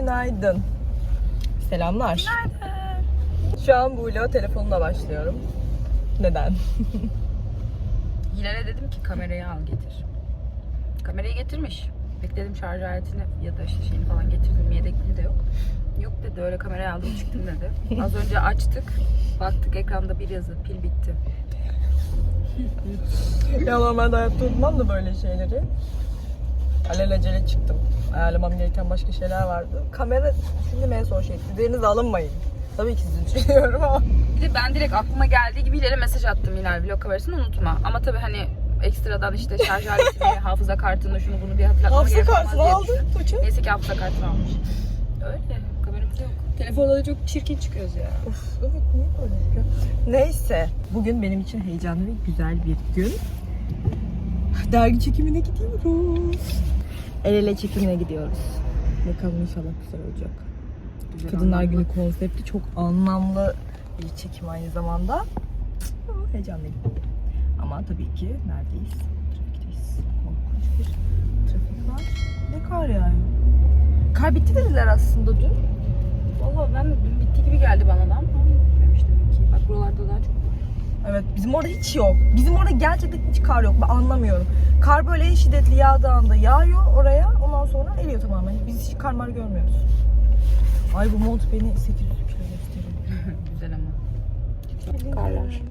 Günaydın. Selamlar. Şu an bu vloga telefonla başlıyorum. Neden? Hilal'e dedim ki kamerayı al getir. Kamerayı getirmiş. Bekledim şarj aletini ya da işte şeyini falan getirdim. Yedekliği de yok. Yok dedi öyle kamerayı aldım çıktım dedi. Az önce açtık. Baktık ekranda bir yazı. Pil bitti. ya normalde hayatta unutmam da böyle şeyleri. Alelacele çıktım. Ayarlamam gereken başka şeyler vardı. Kamera düşündüğüm en son şey. Üzerinize alınmayın. Tabii ki sizi düşünüyorum ama. Bir de ben direkt aklıma geldiği gibi Hilal'e mesaj attım Hilal vlog kamerasını unutma. Ama tabii hani ekstradan işte şarj aletini, hafıza kartını şunu bunu bir hatırlatmama Hafıza gerek olmaz kartını diye aldın düşündüm. Tuğçe. Neyse ki hafıza kartını almış. Öyle. Kameramız yok. Telefonda da çok çirkin çıkıyoruz ya. Of, evet niye böyle yapıyor? Neyse. Bugün benim için heyecanlı ve güzel bir gün. Dergi çekimine gidiyoruz. El ele çekimine gidiyoruz. Bakalım inşallah güzel olacak. Güzel Kadınlar anlamda. Günü konsepti çok anlamlı bir çekim aynı zamanda. Heyecanlıyım. Ama tabii ki neredeyiz? Trafikteyiz. Korkunç bir trafik var. Ne kar yağıyor? Kar bitti dediler aslında dün. Valla ben de dün bitti gibi geldi bana da ama bitmemiş demek ki. Bak buralarda daha çok. Evet bizim orada hiç yok. Bizim orada gerçekten hiç kar yok. Ben anlamıyorum. Kar böyle şiddetli yağdığı anda yağıyor oraya. Ondan sonra eriyor tamamen. Biz hiç kar mar görmüyoruz. Ay bu mont beni 800 kilo gösteriyor. Güzel ama. Karlar.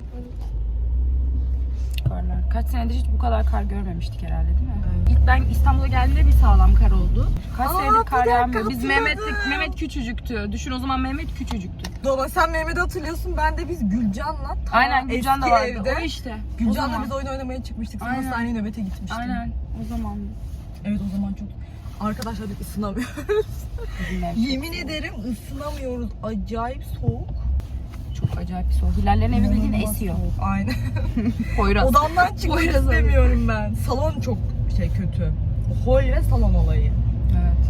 Karlar. Kaç senedir hiç bu kadar kar görmemiştik herhalde değil mi? Evet. İlk ben İstanbul'a geldiğimde bir sağlam kar oldu. Kaç Aa, senedir kar dakika, yağmıyor. Biz. Mehmet'tik. Mehmet küçücüktü. Düşün o zaman Mehmet küçücüktü. Dola sen Mehmet'i hatırlıyorsun. Ben de biz Gülcan'la ta Aynen Gülcan da vardı. evde. O işte. Gülcan'la biz oyun oynamaya çıkmıştık. Sonra Aynen. hastaneye nöbete gitmiştik. Aynen. O zaman. Evet o zaman çok Arkadaşlar biz ısınamıyoruz. Yemin ederim ısınamıyoruz. Acayip soğuk. Çok acayip bir soğuk. Hilallerin evi bildiğin esiyor. soğuk. Aynen. Poyraz. Odamdan çıkmak Poyraz istemiyorum ben. Salon çok şey kötü. Hol ve salon olayı. Evet.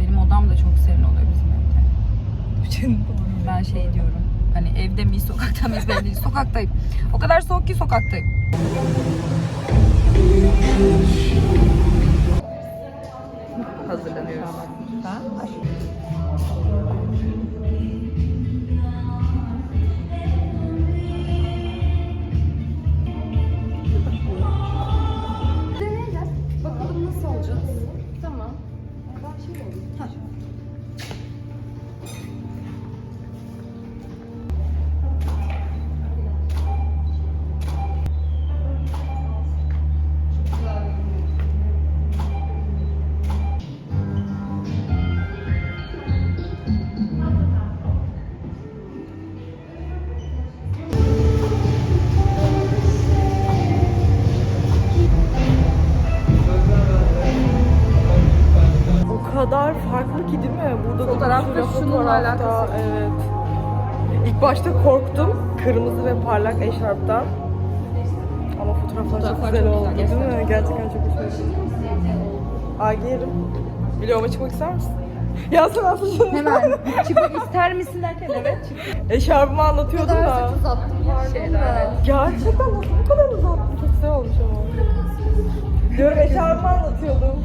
Benim odam da çok serin oluyor bizim evde. Ben şey diyorum. Hani evde miyiz, sokakta mıyız belli değil. Sokaktayım. O kadar soğuk ki sokaktayım. Hazırlanıyoruz. Ha? Fotoğrafta, alakası. Evet. İlk başta korktum. Kırmızı ve parlak eşarptan. Ama fotoğraflar, Fotoğraflar çok güzel çok oldu güzel, değil mi? Gerçekten çok hoşuma gitti. Ay giyerim. Vloguma çıkmak ister misin? Ya sen aslında Hemen çıkmak ister misin derken evet çık. Eşarbımı anlatıyordum da. Saç uzattım pardon Şeyler, da. Gerçekten nasıl bu kadar uzattın? Çok güzel olmuş ama. Diyorum eşarbımı anlatıyordum.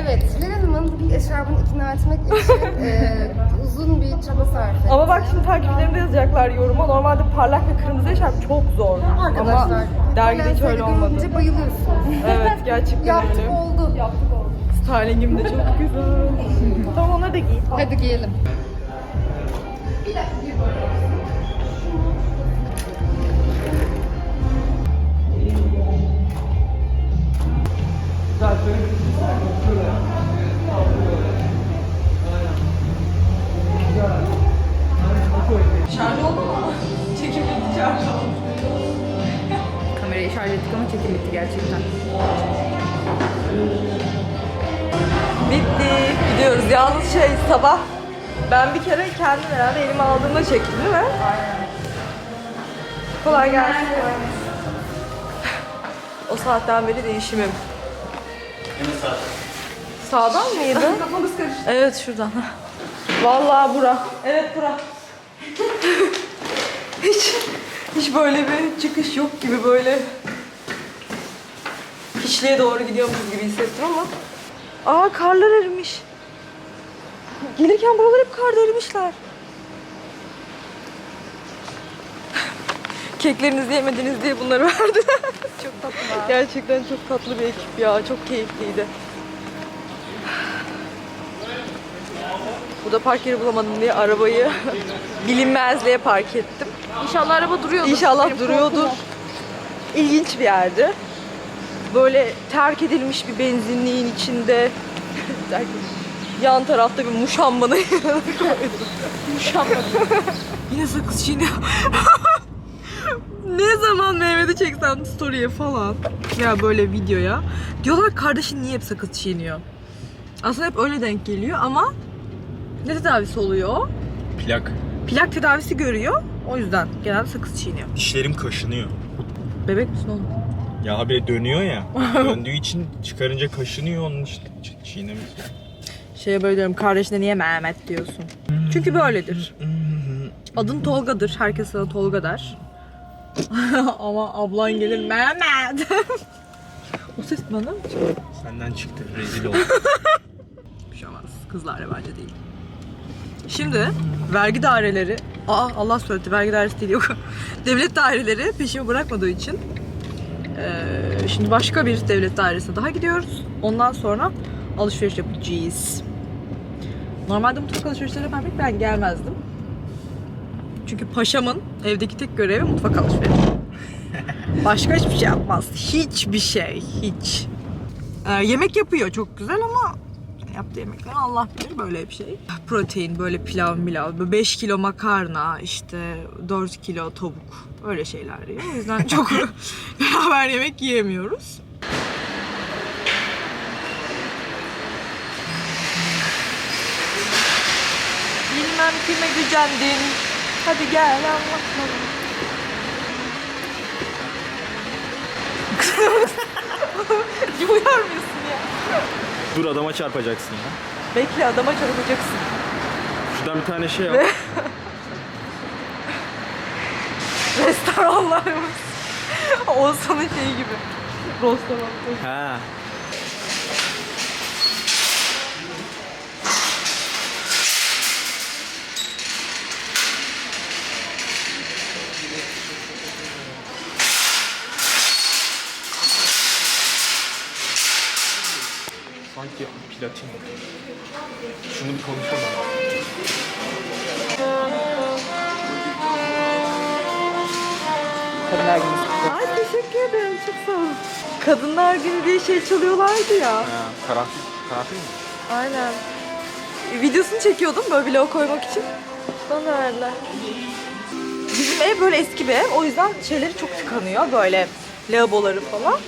Evet, Hilal Hanım'ın bir eşarbını ikna etmek için e, uzun bir çaba sarf etti. Ama bak şimdi takipçilerim de yazacaklar yoruma. Normalde parlak ve kırmızı eşarp çok zor. Arkadaşlar, Ama dergide hiç öyle olmadı. görünce bayılıyorsunuz. Evet gerçekten Yaptık öyle. oldu. Yaptık oldu. Stylingim de çok güzel. tamam onları da giy. Hadi giyelim. Şarj oldu mu? Çekim bitti şarj oldu. Kamerayı şarj ettik ama çekim bitti gerçekten. Bitti. Gidiyoruz. Yalnız şey sabah ben bir kere kendim herhalde elime aldığımda çektim değil mi? Aynen. Kolay gelsin. O saatten beri değişimim. Sağdan mıydı? Kafamız karıştı. Evet şuradan. Vallahi bura. Evet bura. hiç hiç böyle bir çıkış yok gibi böyle hiçliğe doğru gidiyormuşuz gibi hissettim ama. Aa karlar erimiş. Gelirken buralar hep kar erimişler. Keklerinizi yemediniz diye bunları verdiler. Çok tatlı. Gerçekten çok tatlı bir ekip ya. Çok keyifliydi. Burada park yeri bulamadım diye arabayı bilinmezliğe park ettim. İnşallah araba duruyordur. İnşallah duruyordur. İlginç bir yerdi. Böyle terk edilmiş bir benzinliğin içinde terk yan tarafta bir muşambanın Muşamba. Yine sakız çiğniyor. ne zaman Mehmet'i çeksem story'e falan ya böyle videoya diyorlar kardeşin niye hep sakız çiğniyor? Aslında hep öyle denk geliyor ama ne tedavisi oluyor? Plak. Plak tedavisi görüyor. O yüzden genelde sakız çiğniyor. Dişlerim kaşınıyor. Bebek misin oğlum? Ya habire dönüyor ya. Döndüğü için çıkarınca kaşınıyor onun işte ç- çiğnemesi. Şeye böyle diyorum kardeşine niye Mehmet diyorsun? Çünkü böyledir. Adın Tolga'dır. Herkes sana Tolga der. Ama ablan gelir Mehmet. o ses bana mı çıkıyor? Senden çıktı. Rezil oldum. Bir şey olmaz. Kızlar yabancı değil. Şimdi vergi daireleri, aa Allah söyledi vergi dairesi değil yok. devlet daireleri peşimi bırakmadığı için eee, şimdi başka bir devlet dairesine daha gidiyoruz. Ondan sonra alışveriş yapacağız. Normalde mutfak alışverişlerine ben pek ben gelmezdim. Çünkü paşamın evdeki tek görevi mutfak alışverişi. Başka hiçbir şey yapmaz. Hiçbir şey. Hiç. Ee, yemek yapıyor çok güzel ama yaptığı yemekler Allah bilir böyle bir şey. Protein böyle pilav milav, böyle 5 kilo makarna, işte 4 kilo tavuk öyle şeyler yiyor. O yüzden çok beraber yemek yiyemiyoruz. Bilmem kime gücendin. Hadi gel anlat bana. Uyar mısın ya? Dur adama çarpacaksın ya. Bekle adama çarpacaksın. Şuradan bir tane şey yap. Restoranlarımız. Oğuzhan'ın şeyi gibi. Restoran. ha. Platin. Şunu bir konuşalım. Kadınlar günü. Ay teşekkür ederim çok sağ olun. Kadınlar günü diye şey çalıyorlardı ya. Ha, karanfil. Karanfil mi? Aynen. E, Videosunu çekiyordum böyle vlog koymak için. Bana verdiler. Bizim ev böyle eski bir ev. O yüzden şeyleri çok tıkanıyor. Böyle lavaboları falan.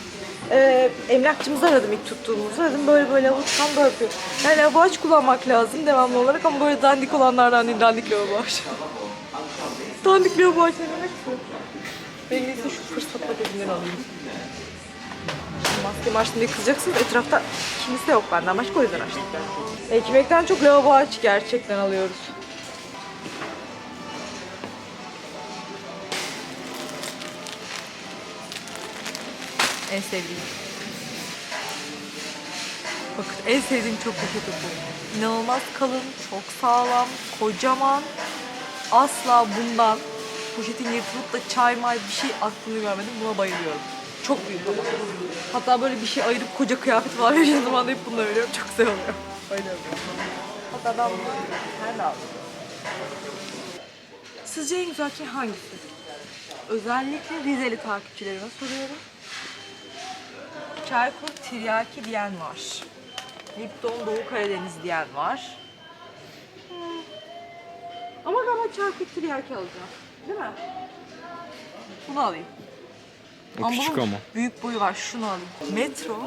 Ee, emlakçımızı aradım ilk tuttuğumuzda. Dedim böyle böyle lütfen böyle yapıyor. Yani lavabo aç kullanmak lazım devamlı olarak ama böyle dandik olanlardan değil dandik lavabo aç. dandik lavabo aç ne demek bu? Ben en iyisi şu fırsatla birinden alayım. Maskemi açtım diye kızacaksınız. Etrafta kimse yok benden başka o yüzden açtım. Ekmekten çok lavabo aç gerçekten alıyoruz. En sevdiğim. Bakın en sevdiğim çok poşeti bu. İnanılmaz kalın, çok sağlam, kocaman. Asla bundan poşetin yırtılıp da çay may bir şey aklını görmedim. Buna bayılıyorum. Çok büyük ama. Hatta böyle bir şey ayırıp koca kıyafet falan vereceğim zaman hep bunu veriyorum. Çok oluyor. Bayılıyorum. Hatta ben bunu her aldım. Sizce en güzel şey hangisi? Özellikle Rizeli takipçilerime soruyorum. Çaykur Tiryaki diyen var. Lipton Doğu Karadeniz diyen var. Hmm. Ama galiba Çaykur Tiryaki alacağım. Değil mi? Bunu alayım. O küçük bunun ama. Büyük boyu var. Şunu alayım. Metro.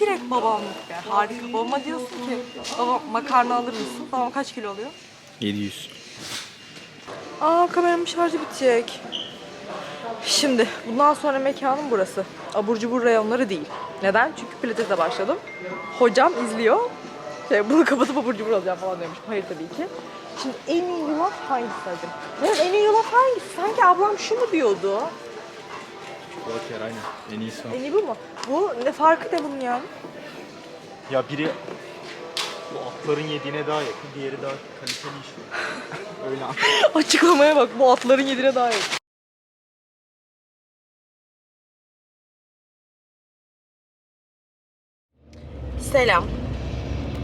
Direkt babamlık yani. Harika. Babama diyorsun ki baba makarna alır mısın? Babam kaç kilo oluyor? 700. Aa kameramın şarjı bitecek. Şimdi bundan sonra mekanım burası. Abur cubur reyonları değil. Neden? Çünkü pilates'e başladım. Hocam izliyor. Şey, bunu kapatıp abur cubur alacağım falan demiş. Hayır tabii ki. Şimdi en iyi yulaf hangisi dedim. Evet en iyi yulaf hangisi? Sanki ablam şu mu diyordu? Çikolata aynen. En iyisi o. En iyi bu mu? Bu ne farkı ne bunun yani? Ya biri Bu atların yediğine daha yakın, diğeri daha kaliteli iş. Öyle Açıklamaya bak bu atların yediğine dair. Selam.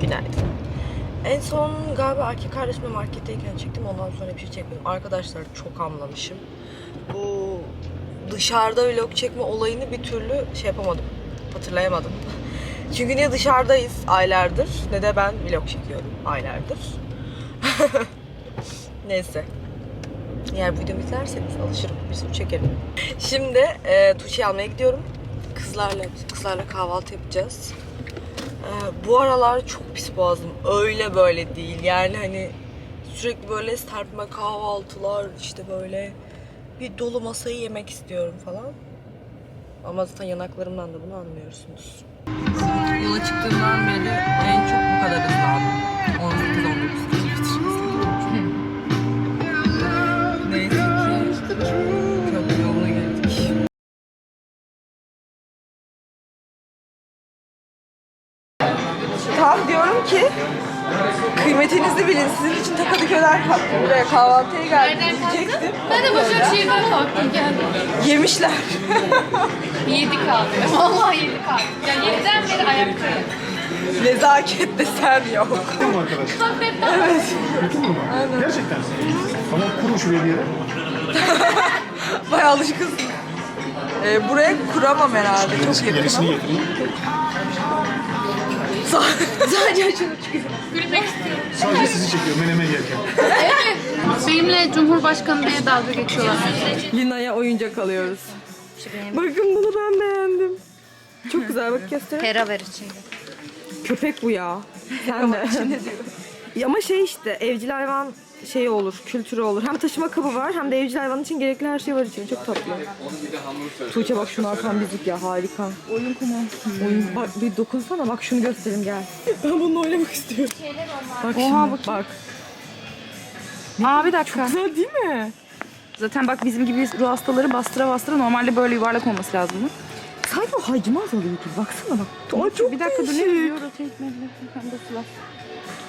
Günaydın. En son galiba erkek kardeşimle marketteyken çektim. Ondan sonra bir şey çekmedim. Arkadaşlar çok anlamışım. Bu dışarıda vlog çekme olayını bir türlü şey yapamadım. Hatırlayamadım. Çünkü ne dışarıdayız aylardır ne de ben vlog çekiyorum aylardır. Neyse. Eğer bu videomu izlerseniz alışırım. Bir sürü çekerim. Şimdi e, Tuğçe'yi almaya gidiyorum. Kızlarla, kızlarla kahvaltı yapacağız. E, bu aralar çok pis boğazım. Öyle böyle değil. Yani hani sürekli böyle serpme kahvaltılar işte böyle bir dolu masayı yemek istiyorum falan. Ama zaten yanaklarımdan da bunu anlıyorsunuz. Yola çıktığımdan beri en çok bu kadar hızlandım. Tam diyorum ki kıymetinizi bilin. Sizin için ta Kadıköy'den kalktım buraya kahvaltıya geldim diyecektim. Ben de Başakşehir'den kalktım geldim. Yemişler. Yedi kaldı. Vallahi yedi kaldı. Ya yediden beri ayaktayım. Nezaket desem yok. Evet. Gerçekten. Ama kurmuş bir yere. Bayağı alışkınsın. Ee, buraya kuramam herhalde. Çok Yenisini ama. getireyim. Sadece şunu çıkıyor. Gülmek istiyorum. Sadece sizi çekiyor menemen yerken. Benimle Cumhurbaşkanı diye dalga geçiyorlar. Lina'ya oyuncak alıyoruz. Bakın bunu ben beğendim. Çok güzel bak göster. Pera ver içinde. Köpek bu ya. Sen de. Ama şey işte evcil hayvan şey olur, kültürü olur. Hem taşıma kabı var hem de evcil hayvan için gerekli her şey var içinde. Çok tatlı. Tuğçe bak şunu arkan bizlik ya harika. Oyun kumu. Oyun bak bir dokunsana bak şunu göstereyim gel. Ben bununla oynamak istiyorum. Bak Oha bak. Bak. Aa bir dakika. Güzel değil mi? Zaten bak bizim gibi ruh hastaları bastıra bastıra normalde böyle yuvarlak olması lazım mı? Sanki o haymaz oluyor gibi. Baksana bak. Ay çok bir dakika dur ne değişik. yazıyor? Rotate medley,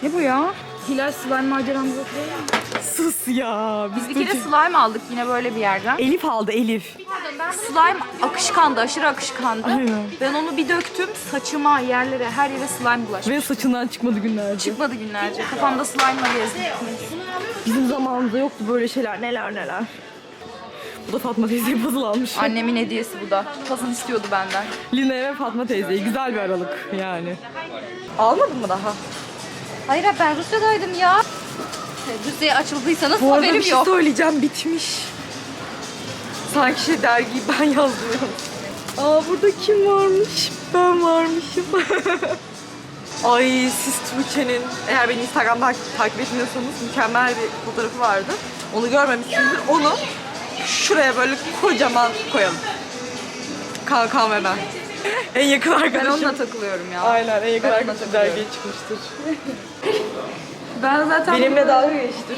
Ne bu ya? Hilal slime maceramızı hatırlıyor? Sus ya. Biz Biz bir kere slime aldık yine böyle bir yerden. Elif aldı Elif. Slime akışkandı, aşırı akışkandı. Aynen. Ben onu bir döktüm, saçıma, yerlere, her yere slime bulaştı. Ve saçından çıkmadı günlerce. Çıkmadı günlerce. Kafamda slime'la gezdim. Bizim zamanımızda yoktu böyle şeyler neler neler. Bu da Fatma teyzeye puzzle almış. Annemin hediyesi bu da. Puzzle istiyordu benden. Lina'ya ve Fatma teyzeye güzel bir aralık yani. Almadın mı daha? Hayır abi ben Rusya'daydım ya. Rusya'ya açıldıysanız Bu arada haberim bir şey yok. söyleyeceğim bitmiş. Sanki şey dergiyi ben yazıyorum. Aa burada kim varmış? Ben varmışım. Ay siz Tuğçe'nin eğer beni Instagram'dan takip etmiyorsanız mükemmel bir fotoğrafı vardı. Onu görmemişsinizdir. Onu şuraya böyle kocaman koyalım. Kankan ve ben. En yakın Ben arkadaşım. onunla takılıyorum ya. Aynen en yakın Ben arkadaşım dergiye çıkmıştır. Ben zaten Benimle dalga geçti.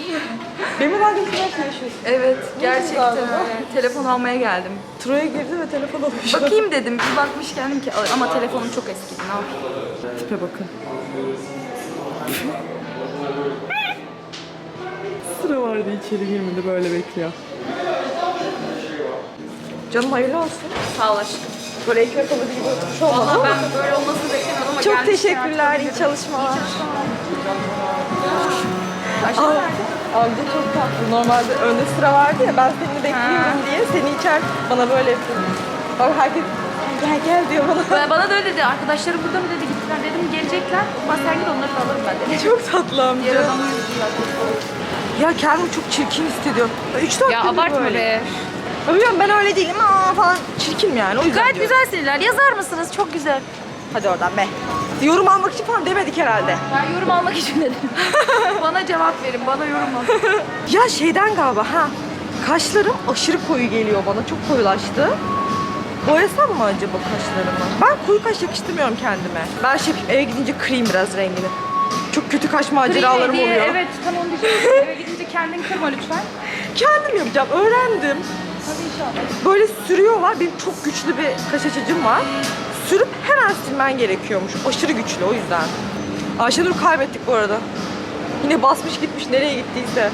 Benimle dalga yaşıyorsun. Evet, gerçekten öyle. Telefon almaya geldim. Troya girdi ve telefon almış. Bakayım dedim, bir bakmış geldim ki ama telefonum çok eskidi. Ne yapayım? Tipe bakın. Sıra vardı içeri girmedi böyle bekliyor. Canım hayırlı olsun. Sağ ol aşkım. Böyle ekmek alıcı gibi oturmuş olmadı Valla ama. ben böyle olmasını beklemiyordum ama Çok gelmiş teşekkürler, iyi çalışmalar. Aa, Amca çok tatlı. Normalde önde sıra vardı ya ben seni bekliyorum diye seni içer bana böyle yapıyor. Bak herkes gel gel diyor bana. Bana da öyle dedi. Arkadaşlarım burada mı dedi gittiler. Dedim gelecekler. Ama sen git onları da alırım ben dedi. Çok tatlı amca. Adamı yürüdüler. Ya kendimi çok çirkin hissediyorum. 3 4 Ya abartma be. Bilmiyorum ben öyle değilim aa falan. Çirkinim yani o yüzden Gayet diyorum. güzelsiniz. Yazar mısınız? Çok güzel. Hadi oradan be. Yorum almak için falan demedik herhalde. Ben yorum almak için dedim. bana cevap verin. Bana yorum alın. Ya şeyden galiba ha. Kaşlarım aşırı koyu geliyor bana. Çok koyulaştı. Boyasam mı acaba kaşlarımı? Ben koyu kaş yakıştırmıyorum kendime. Ben şey eve gidince kırayım biraz rengini. Çok kötü kaş maceralarım oluyor. Evet tam onu diyecektim. Eve gidince kendin kırma lütfen. Kendim yapacağım. Öğrendim. Böyle sürüyorlar. Benim çok güçlü bir kaş açıcım var. Sürüp hemen silmen gerekiyormuş. Aşırı güçlü o yüzden. Ayşenur kaybettik bu arada. Yine basmış gitmiş nereye gittiyse.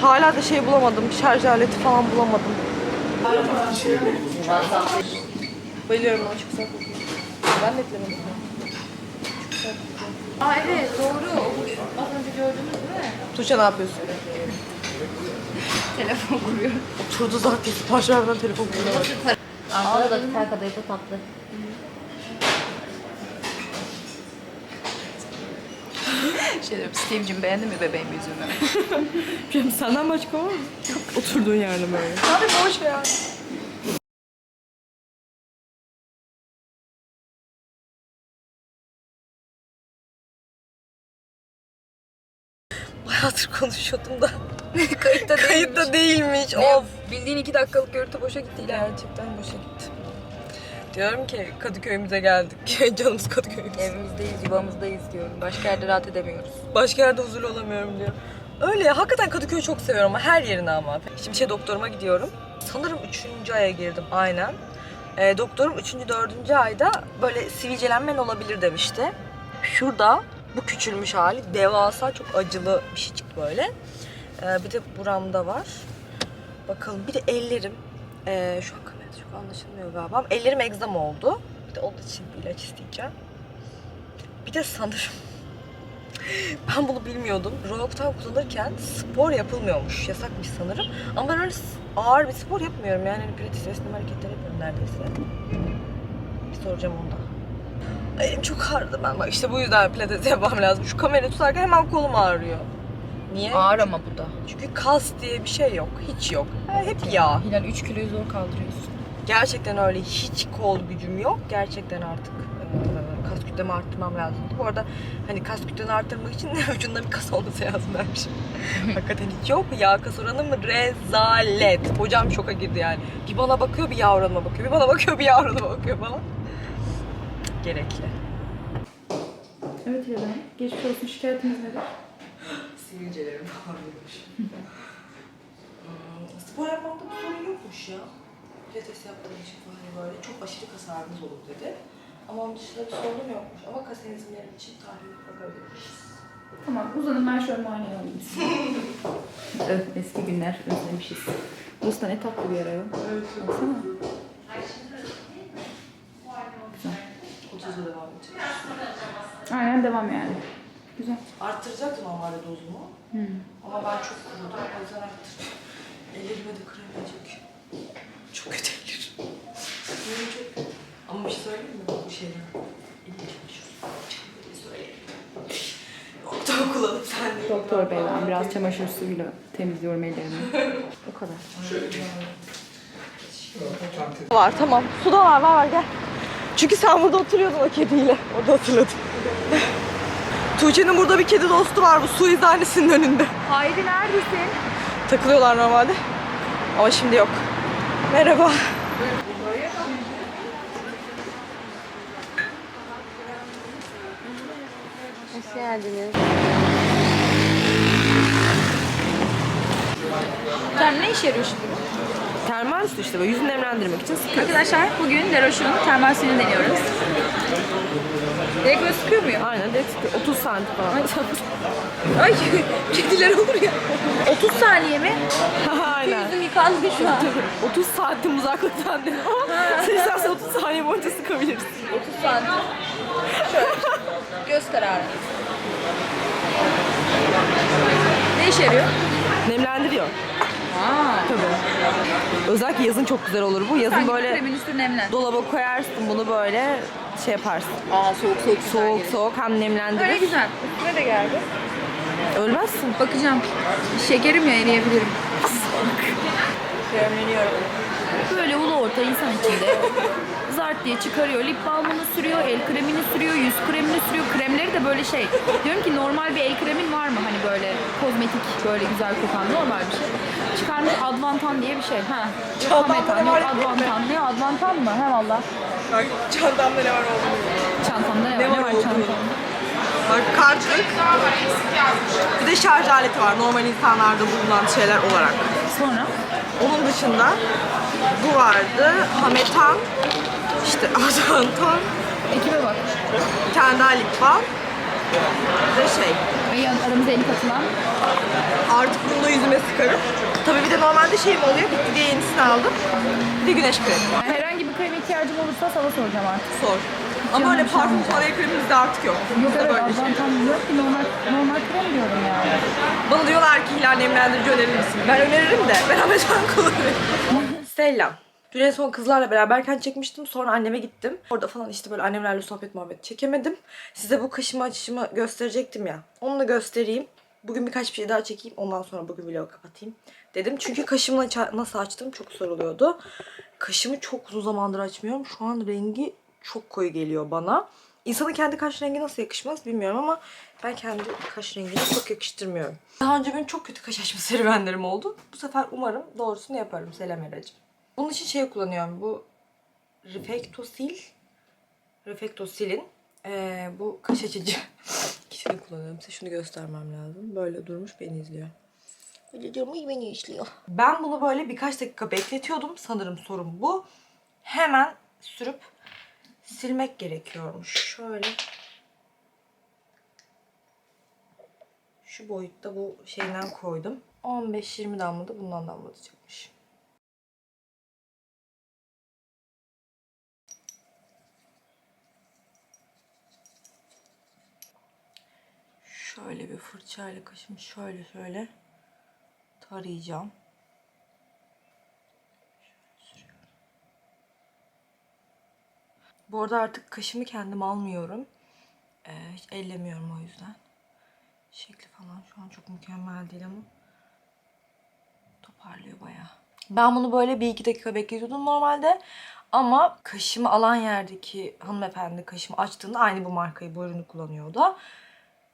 Hala da şey bulamadım. Şarj aleti falan bulamadım. Bayılıyorum ona çok güzel kokuyor. Ben de eklemedim. Aa evet doğru. Az önce gördünüz mi? Tuğçe ne yapıyorsun? Telefon kuruyor. Oturdu zaten. Sipariş vermeden telefon kuruyor. Arkada da bir kadayıf da tatlı. Şey diyorum, Steve'cim beğendin mi bebeğim yüzümü? Cem senden başka var mı? Oturduğun yerde böyle. Abi boş ya. Bayağıdır konuşuyordum da. Kayıtta değil. Kayıtta değilmiş. Ne? Of. Bildiğin iki dakikalık görüntü boşa gitti. Gerçekten boşa gitti. Diyorum ki Kadıköy'ümüze geldik. Canımız Kadıköy'ümüz. Evimizdeyiz, yuvamızdayız diyorum. Başka yerde rahat edemiyoruz. Başka yerde huzurlu olamıyorum diyor. Öyle ya hakikaten Kadıköy'ü çok seviyorum ama her yerine ama. Şimdi şey doktoruma gidiyorum. Sanırım 3. aya girdim aynen. Ee, doktorum 3. 4. ayda böyle sivilcelenmen olabilir demişti. Şurada bu küçülmüş hali devasa çok acılı bir şey çıktı böyle. Ee, bir de buramda var. Bakalım bir de ellerim. Ee, şu an kamerada çok anlaşılmıyor galiba. Ellerim egzama oldu. Bir de onun için bir ilaç isteyeceğim. Bir de sanırım ben bunu bilmiyordum. Rock'tan kullanırken spor yapılmıyormuş. Yasakmış sanırım. Ama ben öyle ağır bir spor yapmıyorum. Yani hani pilates esneme hareketler yapıyorum neredeyse. Bir soracağım onda. Elim çok ağrıdı ben. Bak işte bu yüzden pilates yapmam lazım. Şu kamerayı tutarken hemen kolum ağrıyor. Niye? Ağır ama bu da. Çünkü kas diye bir şey yok. Hiç yok. Ha, hep yağ. Hilal 3 kiloyu zor kaldırıyorsun. Gerçekten öyle. Hiç kol gücüm yok. Gerçekten artık e, kas kütlemi arttırmam lazımdı. Bu arada hani kas kütleni arttırmak için vücudunda bir kas olması lazım dermişim. Hakikaten hiç yok. Yağ kas oranı mı? Rezalet. Hocam şoka girdi yani. Bir bana bakıyor bir yağ oranıma bakıyor. Bir bana bakıyor bir yağ oranıma bakıyor falan. Gerekli. Evet Hilal Hanım. Geçmiş olsun şikayetiniz nedir? Sivilcelerim ağrıyormuş. Hmm, Spor yapmakta bir sorun yokmuş ya. Pilates yaptığım için hani böyle çok aşırı kas ağrınız olur dedi. Ama onun dışında bir sorun yokmuş. Ama kas enzimleri için tahlil bakabiliriz. Tamam uzanın ben şöyle muayene alayım eski günler özlemişiz. Da ne tatlı bir yer ayol. Evet. Baksana. 30'da devam edeceğiz. Aynen devam yani. Güzel. Arttıracaktım normalde dozumu. Hmm. Ama ben çok kurudum. O yüzden arttırdım. Ellerime de krem gelecek. Çok kötü ellerim. Ellerim çok kötü. Ama bir şey söyleyeyim mi? Bu şeyden. Elim. Çamaşır söyleyeyim. Doktor kullanıp sen de. Doktor bey ben biraz çamaşır suyuyla temizliyorum ellerimi. o kadar. Var tamam. Su da var var var gel. Çünkü sen burada oturuyordun o kediyle. Orada hatırladım. Tuğçe'nin burada bir kedi dostu var bu su eczanesinin önünde. Haydi neredesin? Takılıyorlar normalde. Ama şimdi yok. Merhaba. Hoş geldiniz. Sen ne işe yarıyor şimdi? Termal su işte böyle yüzünü nemlendirmek için sıkıyoruz. Arkadaşlar bugün Deroş'un termal suyunu deniyoruz. Direkt böyle sıkıyor muyum? Aynen direkt sıkıyor. 30 santim falan. Ay kediler olur ya. 30 saniye mi? Aynen. Yüzüm yıkandı şu an. 30 santim uzaklıktan dedim ama sen istersen 30 saniye boyunca sıkabilirsin. 30 santim. Şöyle. Göz kararı. Ne işe yarıyor? Nemlendiriyor. Aa. Tabii. Özellikle yazın çok güzel olur bu. Yazın Sanki böyle kremin üstüne nemlen. dolaba koyarsın bunu böyle şey yaparsın. Aa soğuk soğuk güzel Soğuk gelir. soğuk hem Öyle nemlendirir. güzel. Üstüne de geldi. Ölmezsin. Bakacağım. Şekerim ya eriyebilirim. Kremleniyorum. Böyle ulu orta insan içinde zart diye çıkarıyor. Lip balmını sürüyor, el kremini sürüyor, yüz kremini sürüyor. Kremleri de böyle şey. Diyorum ki normal bir el kremin var mı? Hani böyle kozmetik, böyle güzel kokan normal bir şey. Çıkarmış Advantan diye bir şey. Ha. Yok Hametan, yok Advantan. Ne Advantan mı? He valla. Bak çantamda ne var olduğunu. Çantamda ne, Ne var? var Ne var olduğunu. çantamda? Bak kartlık. Bir de şarj aleti var normal insanlarda bulunan şeyler olarak. Sonra Onun dışında bu vardı. Hametan, işte Advantan, ekibe bak. Lip balm. Ve şey, Ve yan aramıza en katılan. artık bunu da yüzüme sıkarım. Tabii bir de normalde şeyim oluyor, bitti diye yenisini aldım. Bir de güneş kremi. Herhangi bir kreme ihtiyacım olursa sana soracağım artık. Sor. Ama öyle parfüm falan kremimiz de artık yok. Yok evet böyle şey. yok ki normal, normal krem diyorum yani. Bana diyorlar ki Hilal nemlendirici önerir misin? Ben öneririm de ben Amerikan kullanıyorum. Selam. Dün en son kızlarla beraberken çekmiştim. Sonra anneme gittim. Orada falan işte böyle annemlerle sohbet muhabbet çekemedim. Size bu kaşımı açışımı gösterecektim ya. Onu da göstereyim. Bugün birkaç bir şey daha çekeyim. Ondan sonra bugün vlogu kapatayım. Dedim. Çünkü kaşımı aç- nasıl açtım çok soruluyordu. Kaşımı çok uzun zamandır açmıyorum. Şu an rengi çok koyu geliyor bana. İnsanın kendi kaş rengi nasıl yakışmaz bilmiyorum ama ben kendi kaş rengini çok yakıştırmıyorum. Daha önce benim çok kötü kaş açma serüvenlerim oldu. Bu sefer umarım doğrusunu yaparım Selam Eracığım. Bunun için şey kullanıyorum. Bu Reflectosil. Reflectosil'in eee, bu kaş açıcı kişini kullanıyorum. Size şunu göstermem lazım. Böyle durmuş beni izliyor. Böyle durmuş beni izliyor. Ben bunu böyle birkaç dakika bekletiyordum. Sanırım sorun bu. Hemen sürüp silmek gerekiyormuş. Şöyle. Şu boyutta bu şeyden koydum. 15-20 damla da bundan damlatacakmış. Şöyle bir fırçayla kaşımı şöyle şöyle tarayacağım. Bu arada artık kaşımı kendim almıyorum. Ee, hiç ellemiyorum o yüzden. Şekli falan şu an çok mükemmel değil ama toparlıyor bayağı. Ben bunu böyle bir iki dakika bekletiyordum normalde. Ama kaşımı alan yerdeki hanımefendi kaşımı açtığında aynı bu markayı, bu ürünü kullanıyor o da.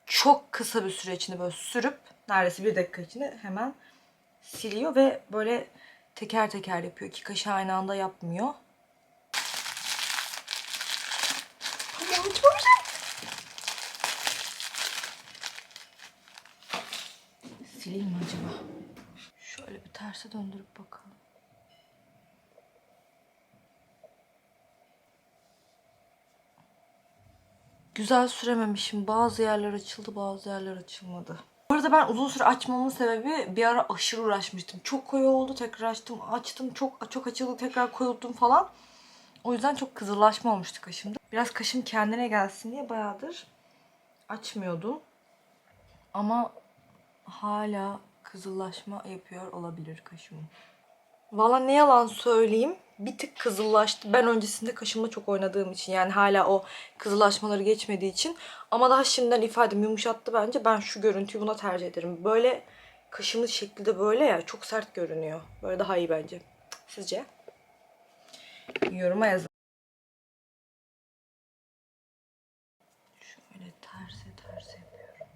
Çok kısa bir süre içinde böyle sürüp neredeyse bir dakika içinde hemen siliyor ve böyle teker teker yapıyor. İki kaşı aynı anda yapmıyor. Tamam açmamışım. Sileyim mi acaba? Şöyle bir terse döndürüp bakalım. Güzel sürememişim. Bazı yerler açıldı, bazı yerler açılmadı. Bu arada ben uzun süre açmamın sebebi bir ara aşırı uğraşmıştım. Çok koyu oldu, tekrar açtım, açtım, çok çok açıldı, tekrar koyulttum falan. O yüzden çok kızıllaşma olmuştu kaşımda. Biraz kaşım kendine gelsin diye bayağıdır açmıyordum. Ama hala kızıllaşma yapıyor olabilir kaşım. Valla ne yalan söyleyeyim bir tık kızıllaştı. Ben öncesinde kaşımla çok oynadığım için yani hala o kızıllaşmaları geçmediği için. Ama daha şimdiden ifadem yumuşattı bence. Ben şu görüntüyü buna tercih ederim. Böyle kaşımın şekli de böyle ya çok sert görünüyor. Böyle daha iyi bence. Sizce? Yoruma yazın. Şöyle terse terse yapıyorum.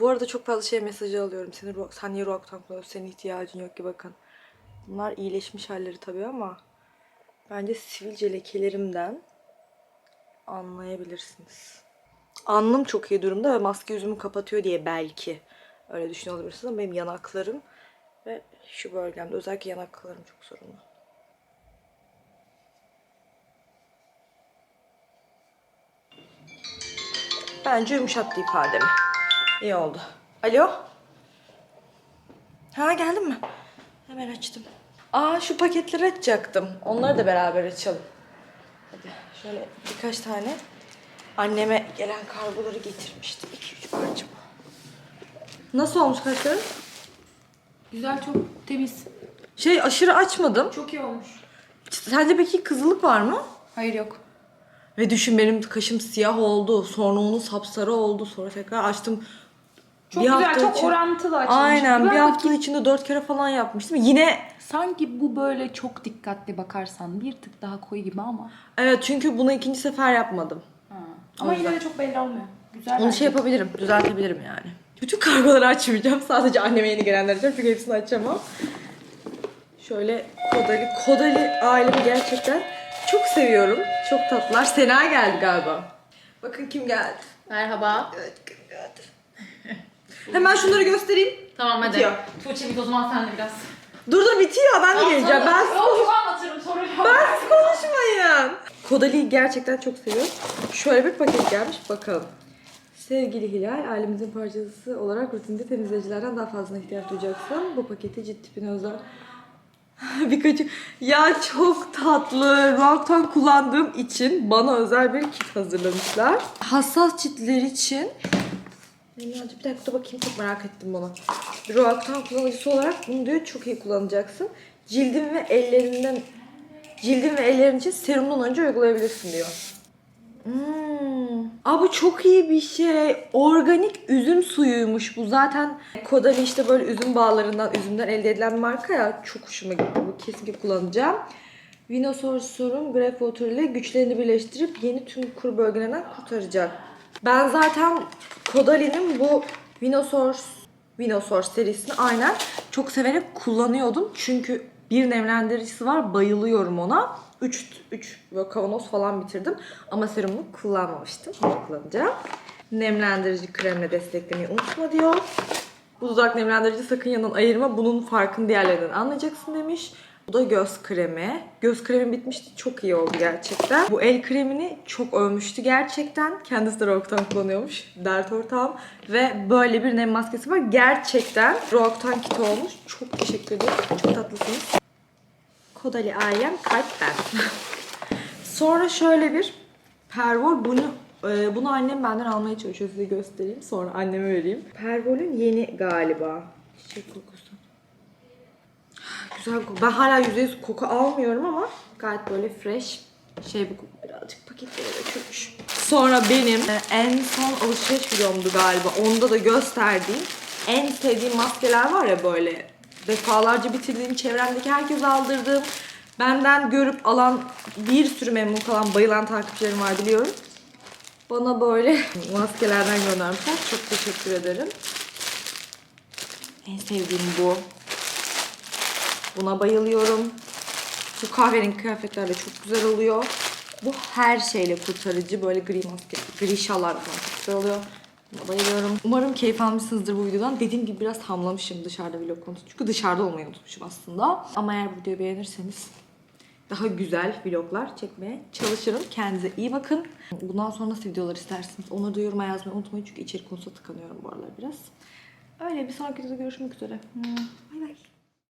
Bu arada çok fazla şey mesajı alıyorum. Seni, sen niye Roak'tan kullanıyorsun? Senin ihtiyacın yok ki bakın. Bunlar iyileşmiş halleri tabii ama bence sivilce lekelerimden anlayabilirsiniz. Alnım çok iyi durumda ve maske yüzümü kapatıyor diye belki öyle düşünüyor ama benim yanaklarım ve şu bölgemde özellikle yanaklarım çok sorunlu. Bence yumuşattı ifademi. İyi oldu. Alo? Ha geldin mi? Hemen açtım. Aa şu paketleri açacaktım. Onları da beraber açalım. Hadi şöyle birkaç tane anneme gelen kargoları getirmiştim. 2-3 parça. Nasıl olmuş kaşların? Güzel çok temiz. Şey aşırı açmadım. Çok iyi olmuş. Sence peki kızılık var mı? Hayır yok. Ve düşün benim kaşım siyah oldu. Sonra onun sapsarı oldu. Sonra tekrar açtım. Çok Bir güzel, hafta çok için- orantılı açılmış. Aynen bir bak- hafta içinde dört kere falan yapmıştım. Yine Sanki bu böyle çok dikkatli bakarsan bir tık daha koyu gibi ama. evet çünkü bunu ikinci sefer yapmadım. Ama yine de çok belli olmuyor. Güzel Onu bence. şey yapabilirim, düzeltebilirim yani. Bütün kargoları açmayacağım. Sadece anneme yeni gelenler açacağım çünkü hepsini açamam. Şöyle Kodali, Kodali ailemi gerçekten çok seviyorum. Çok tatlılar. Sena geldi galiba. Bakın kim geldi. Merhaba. Evet kim geldi. Hemen şunları göstereyim. Tamam hadi. Bitiyor. Tuğçe bir o zaman sen de biraz. Dur dur bitiyor ben de geleceğim. Ben Yok anlatırım sonra. Ben siz konuşmayın. Kodali'yi gerçekten çok seviyorum. Şöyle bir paket gelmiş bakalım. Sevgili Hilal, ailemizin parçası olarak rutinde temizleyicilerden daha fazla ihtiyaç duyacaksın. Bu paketi cilt tipine özel birkaçı... Ya çok tatlı. Rock'tan kullandığım için bana özel bir kit hazırlamışlar. Hassas ciltler için... Birazcık bir dakika dur bakayım çok merak ettim bunu. Bir Rock'tan kullanıcısı olarak bunu diyor çok iyi kullanacaksın. Cildin ve ellerinden cildin ve ellerin için serumdan önce uygulayabilirsin diyor. Hmm. Aa bu çok iyi bir şey. Organik üzüm suyuymuş bu. Zaten Kodali işte böyle üzüm bağlarından, üzümden elde edilen marka ya. Çok hoşuma gitti. Bu kesinlikle kullanacağım. Vinosorsur'un Grapefruit ile güçlerini birleştirip yeni tüm kuru bölgelerinden kurtaracak. Ben zaten Kodali'nin bu Vinosors Vinosors serisini aynen çok severek kullanıyordum. Çünkü bir nemlendiricisi var. Bayılıyorum ona. 3 3 böyle kavanoz falan bitirdim. Ama serumunu kullanmamıştım. Kullanacağım. Nemlendirici kremle desteklemeyi unutma diyor. Bu dudak nemlendirici sakın yanından ayırma. Bunun farkını diğerlerinden anlayacaksın demiş. Bu da göz kremi. Göz kremim bitmişti. Çok iyi oldu gerçekten. Bu el kremini çok övmüştü gerçekten. Kendisi de Rock'tan kullanıyormuş. Dert ortağım. Ve böyle bir nem maskesi var. Gerçekten Rock'tan kit olmuş. Çok teşekkür ederim. Çok tatlısınız. Kodali ailem kalp ben. Sonra şöyle bir pervol bunu e, bunu annem benden almaya çalışıyor size göstereyim. Sonra anneme vereyim. Pervol'ün yeni galiba. Çiçek kokusu. Güzel koku. Ben hala %100 koku almıyorum ama gayet böyle fresh şey koku. Birazcık paketlere dökülmüş. Sonra benim e, en son alışveriş videomdu galiba. Onda da gösterdiğim en sevdiğim maskeler var ya böyle defalarca bitirdiğim, çevremdeki herkese aldırdığım, benden görüp alan bir sürü memnun kalan, bayılan takipçilerim var biliyorum. Bana böyle maskelerden göndermişler. Çok teşekkür ederim. En sevdiğim bu. Buna bayılıyorum. Bu kahverengi kıyafetlerle çok güzel oluyor. Bu her şeyle kurtarıcı. Böyle gri maske, gri şallar falan çok güzel oluyor. Buna bayılıyorum. Umarım keyif almışsınızdır bu videodan. Dediğim gibi biraz hamlamışım dışarıda vlog konusu. Çünkü dışarıda olmayı unutmuşum aslında. Ama eğer bu videoyu beğenirseniz daha güzel vloglar çekmeye çalışırım. Kendinize iyi bakın. Bundan sonra nasıl videolar istersiniz? Onları da yoruma yazmayı unutmayın. Çünkü içerik konusunda tıkanıyorum bu aralar biraz. Öyle bir sonraki videoda görüşmek üzere. Bay bay.